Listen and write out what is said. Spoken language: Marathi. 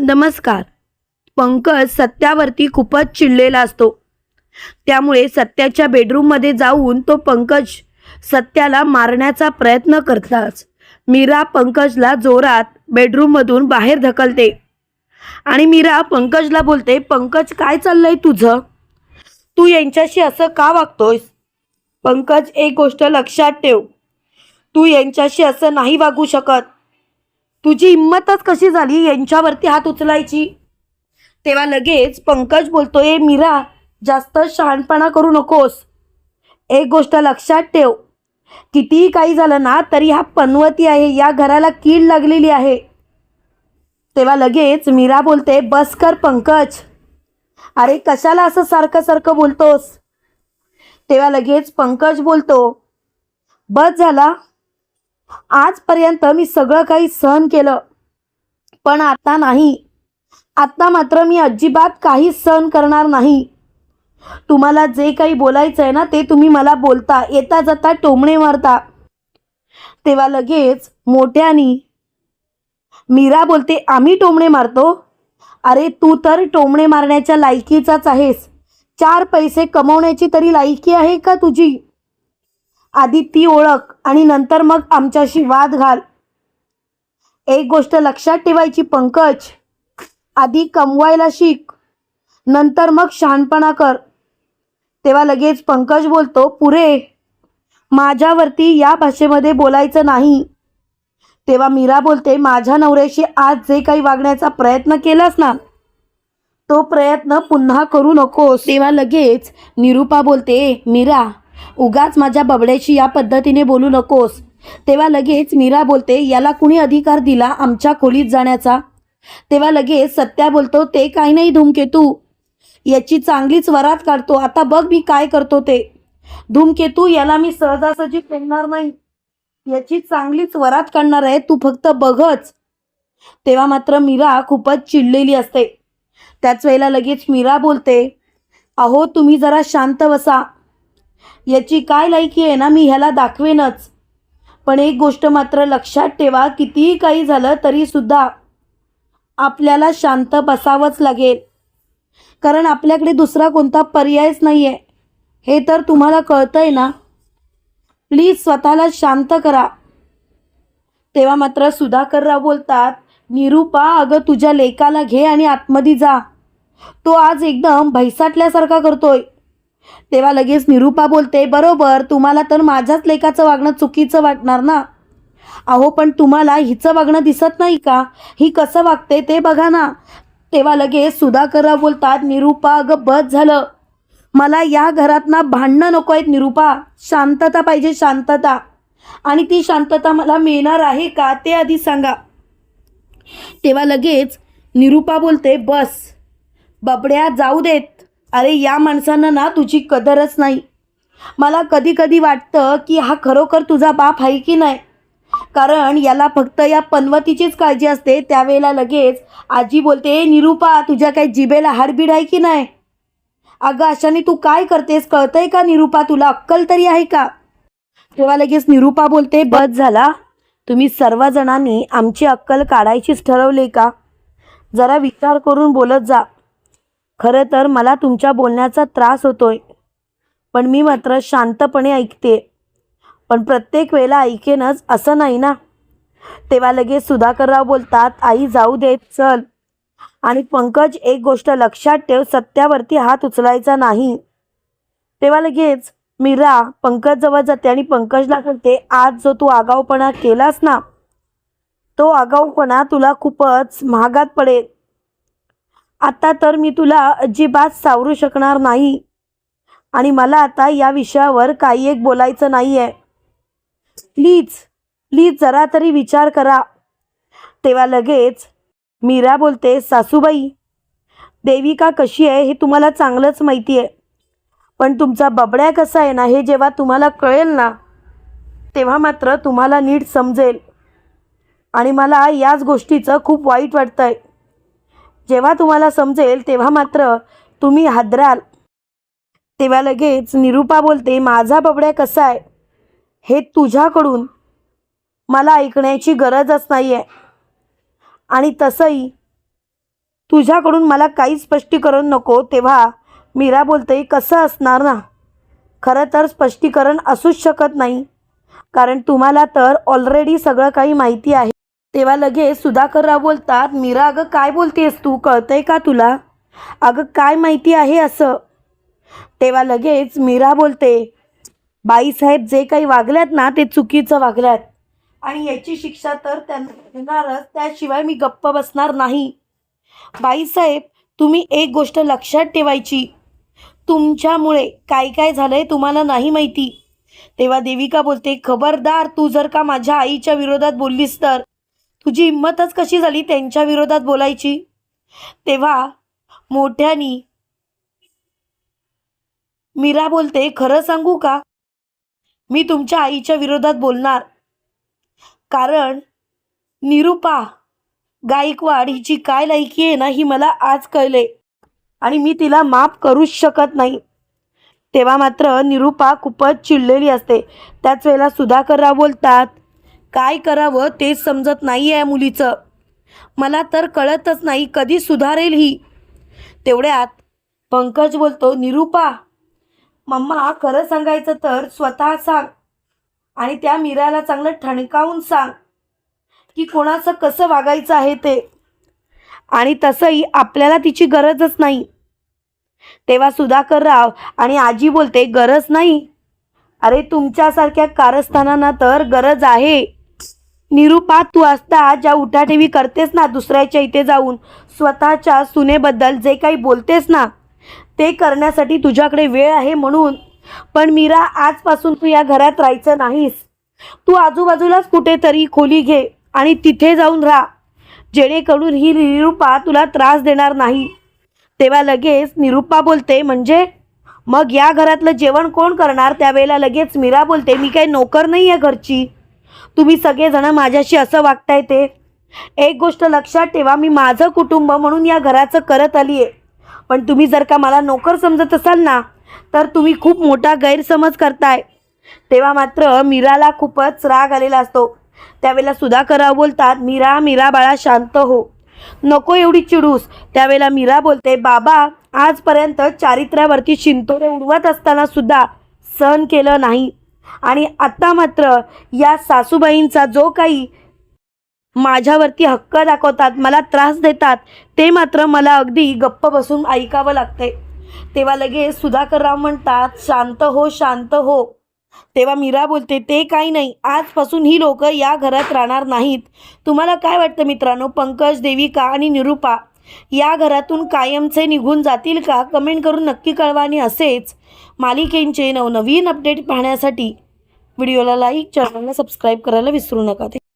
नमस्कार. पंकज सत्यावरती खूपच चिडलेला असतो. त्यामुळे सत्याच्या बेडरूममध्ये जाऊन तो पंकज सत्याला मारण्याचा प्रयत्न करताच मीरा पंकजला जोरात बेडरूममधून बाहेर ढकलते. आणि मीरा पंकजला बोलते पंकज काय चाललंय तुझं? तू यांच्याशी असं का वागतोयस? पंकज एक गोष्ट लक्षात ठेव. तू यांच्याशी असं नाही वागू शकत. तुझी हिंमतच कशी झाली यांच्यावरती हात उचलायची? तेव्हा लगेच पंकज बोलतोय मीरा जास्त शहाणपणा करू नकोस. एक गोष्ट लक्षात ठेव. कितीही काही झालं ना तरी हा पनवती आहे. या घराला कीड लागलेली आहे. तेव्हा लगेच मीरा बोलते बस कर पंकज. अरे कशाला असं सारखं सारखं बोलतोस? तेव्हा लगेच पंकज बोलतो बस झाला. आजपर्यंत मी सगळं काही सहन केलं. पण आता नाही. आत्ता मात्र मी अजिबात काहीच सहन करणार नाही. तुम्हाला जे काही बोलायचं आहे ना ते तुम्ही मला बोलता. येता जाता टोमणे मारता. तेव्हा लगेच मोठ्यानी मीरा बोलते आम्ही टोमणे मारतो? अरे तू तर टोमणे मारण्याच्या लायकीचाच आहेस. चार पैसे कमवण्याची तरी लायकी आहे का तुझी? आधी ती ओळख आणि नंतर मग आमच्याशी वाद घाल. एक गोष्ट लक्षात ठेवायची पंकज. आधी कमवायला शिक नंतर मग शहाणपणा कर. तेव्हा लगेच पंकज बोलतो पुरे माझ्यावरती या भाषेमध्ये बोलायचं नाही. तेव्हा मीरा बोलते माझ्या नवऱ्याशी आज जे काही वागण्याचा प्रयत्न केलास ना तो प्रयत्न पुन्हा करू नकोस. तेव्हा लगेच निरूपा बोलते मीरा उगाच माझ्या बबड्याशी या पद्धतीने बोलू नकोस. तेव्हा लगेच मीरा बोलते याला कुणी अधिकार दिला आमच्या खोलीत जाण्याचा? तेव्हा लगेच सत्या बोलतो ते काही नाही धूमकेतू. याची चांगलीच वरात काढतो. आता बघ मी काय करतो ते. धूमकेतू याला मी सहजासहजी फेडणार नाही. याची चांगलीच वरात काढणार आहे तू फक्त बघच. तेव्हा मात्र मीरा खूपच चिडलेली असते. त्याच वेळेला लगेच मीरा बोलते अहो तुम्ही जरा शांत बसा. याची काय लायकी आहे ना मी ह्याला दाखवेनच. पण एक गोष्ट मात्र लक्षात ठेवा कितीही काही झालं तरीसुद्धा आपल्याला शांत बसावंच लागेल. कारण आपल्याकडे दुसरा कोणता पर्यायच नाही आहे हे तर तुम्हाला कळतंय ना. प्लीज स्वतःला शांत करा. तेव्हा मात्र सुधाकरराव बोलतात निरूपा अगं तुझ्या लेकाला घे आणि आतमध्ये जा. तो आज एकदम भैसाटल्यासारखा करतोय. तेव्हा लगेच निरूपा बोलते बरोबर तुम्हाला तर माझ्याच लेकाचं वागणं चुकीचं वाटणार ना? अहो पण तुम्हाला हिचं वागणं दिसत नाही का? ही कसं वागते ते बघा ना. तेव्हा लगेच सुधाकरराव बोलतात निरूपा अगं बस झालं. मला या घरात ना भांडणं नको आहेत निरूपा. शांतता पाहिजे शांतता. आणि ती शांतता मला मिळणार आहे का ते आधी सांगा. तेव्हा लगेच निरूपा बोलते बस. बबड्या जाऊ देत. अरे या माणसानं ना तुझी कदरच नाही. मला कधी कधी वाटतं की हा खरोखर तुझा बाप आहे की नाही. कारण याला फक्त या पनवतीचीच काळजी असते त्यावेळेला लगेच आजी बोलते निरूपा तुझ्या काही जिबेला हाडबीड आहे की नाही? अगं अशाने तू काय करतेस कळतंय का निरूपा तुला अक्कल तरी आहे का? तेव्हा लगेच निरूपा बोलते बस झाला. तुम्ही सर्वजणांनी आमची अक्कल काढायचीच ठरवली का? जरा विचार करून बोलत जा. खरं तर मला तुमच्या बोलण्याचा त्रास होतोय. पण मी मात्र शांतपणे ऐकते. पण प्रत्येक वेळेला ऐकेनच असं नाही ना? तेव्हा लगेच सुधाकरराव बोलतात आई जाऊ देत चल. आणि पंकज एक गोष्ट लक्षात ठेव सत्यावरती हात उचलायचा नाही. तेव्हा लगेच मीरा पंकज जवळ जाते आणि पंकजला सांगते आज जो तू आगाऊपणा केलास ना तो आगाऊपणा तुला खूपच महागात पडेल. आता तर मी तुला अजिबात सावरू शकणार नाही. आणि मला आता या विषयावर काही एक बोलायचं नाही आहे प्लीज प्लीज जरा तरी विचार करा. तेव्हा लगेच मीरा बोलते सासूबाई देविका कशी आहे हे तुम्हाला चांगलंच माहिती आहे पण तुमचा बबड्या कसा आहे ना हे जेव्हा तुम्हाला कळेल ना तेव्हा मात्र तुम्हाला नीट समजेल. आणि मला याच गोष्टीचं खूप वाईट वाटतं आहे जेव्हा तुम्हाला समजेल तेव्हा मात्र तुम्ही हादराल. तेव्हा लगेच निरूपा बोलते माझा बबड्या कसा आहे? हे तुझ्याकडून मला ऐकण्याची गरजच नाही आहे आणि तसंही तुझ्याकडून मला काही स्पष्टीकरण नको. तेव्हा मीरा बोलते कसं असणार ना? खरं तर स्पष्टीकरण असूच शकत नाही. कारण तुम्हाला तर ऑलरेडी सगळं काही माहिती आहे. तेव्हा लगेच सुधाकरराव बोलतात मीरा अगं काय बोलतेस तू? कळतंय का तुला? अगं काय माहिती आहे असं. तेव्हा लगेच मीरा बोलते बाईसाहेब जे काही वागल्यात ना ते चुकीचं वागल्यात. आणि याची शिक्षा तर त्यांना देणारच त्याशिवाय मी गप्प बसणार नाही. बाईसाहेब तुम्ही एक गोष्ट लक्षात ठेवायची. तुमच्यामुळे काय काय झालंय तुम्हाला नाही माहिती. तेव्हा देविका बोलते खबरदार तू जर का माझ्या आईच्या विरोधात बोललीस तर. तुझी हिंमतच कशी झाली त्यांच्या विरोधात बोलायची? तेव्हा मोठ्यानी मीरा बोलते खरं सांगू का? मी तुमच्या आईच्या विरोधात बोलणार. कारण निरुपा गायकवाड हिची काय लायकी आहे ना ही मला आज कळले. आणि मी तिला माफ करूच शकत नाही. तेव्हा मात्र निरुपा खूपच चिडलेली असते. त्याच वेळेला सुधाकरराव बोलतात काय करावं तेच समजत नाही आहे मुलीचं. मला तर कळतच नाही कधी सुधारेल ही. तेवढ्यात पंकज बोलतो निरुपा मम्मा खरं सांगायचं तर स्वतः सांग आणि त्या मीराला चांगलं ठणकावून सांग की कोणाचं कसं वागायचं आहे ते. आणि तसंही आपल्याला तिची गरजच नाही. तेव्हा सुधाकरराव आणि आजी बोलते गरज नाही. अरे तुमच्यासारख्या कारस्थानांना तर गरज आहे. निरुपा तू असता ज्या उठाठेवी करतेस ना दुसऱ्याच्या इथे जाऊन स्वतःच्या सुनेबद्दल जे काही बोलतेस ना ते करण्यासाठी तुझ्याकडे वेळ आहे म्हणून. पण मीरा आजपासून तू या घरात राहायचं नाहीस. तू आजूबाजूलाच कुठेतरी खोली घे आणि तिथे जाऊन राहा. जेणेकरून ही निरुपा तुला त्रास देणार नाही. तेव्हा लगेच निरुपा बोलते म्हणजे? मग या घरातलं जेवण कोण करणार? त्यावेळेला लगेच मीरा बोलते मी काही नोकर नाही आहे घरची. तुम्ही सगळेजणं माझ्याशी असं वागताय ते. एक गोष्ट लक्षात ठेवा मी माझं कुटुंब म्हणून या घराचं करत आली आहे पण तुम्ही जर का मला नोकर समजत असाल ना तर तुम्ही खूप मोठा गैरसमज करताय. तेव्हा मात्र मीराला खूपच राग आलेला असतो. त्यावेळेला सुधाकरराव बोलतात मीरा मीरा बाळा शांत हो. नको एवढी चिडूस. त्यावेळेला मीरा बोलते बाबा आजपर्यंत चारित्र्यावरती शिंतोरे उडवत असताना सुद्धा सहन केलं नाही. आणि आत्ता मात्र या सासूबाईंचा जो काही माझ्यावरती हक्क दाखवतात मला त्रास देतात ते मात्र मला अगदी गप्प बसून ऐकावं लागतंय. तेव्हा लगेच सुधाकरराव म्हणतात शांत हो शांत हो. तेव्हा मीरा बोलते ते काही नाही आजपासून ही लोक या घरात राहणार नाहीत. तुम्हाला काय वाटतं मित्रांनो? पंकज देविका आणि निरुपा या घरातून कायमचे निघून जातील का? कमेंट करून नक्की कळवा आणि असेच मालिकेंचे नवनवीन अपडेट पाहण्यासाठी व्हिडिओला लाईक चॅनलला सबस्क्राईब करायला विसरू नका.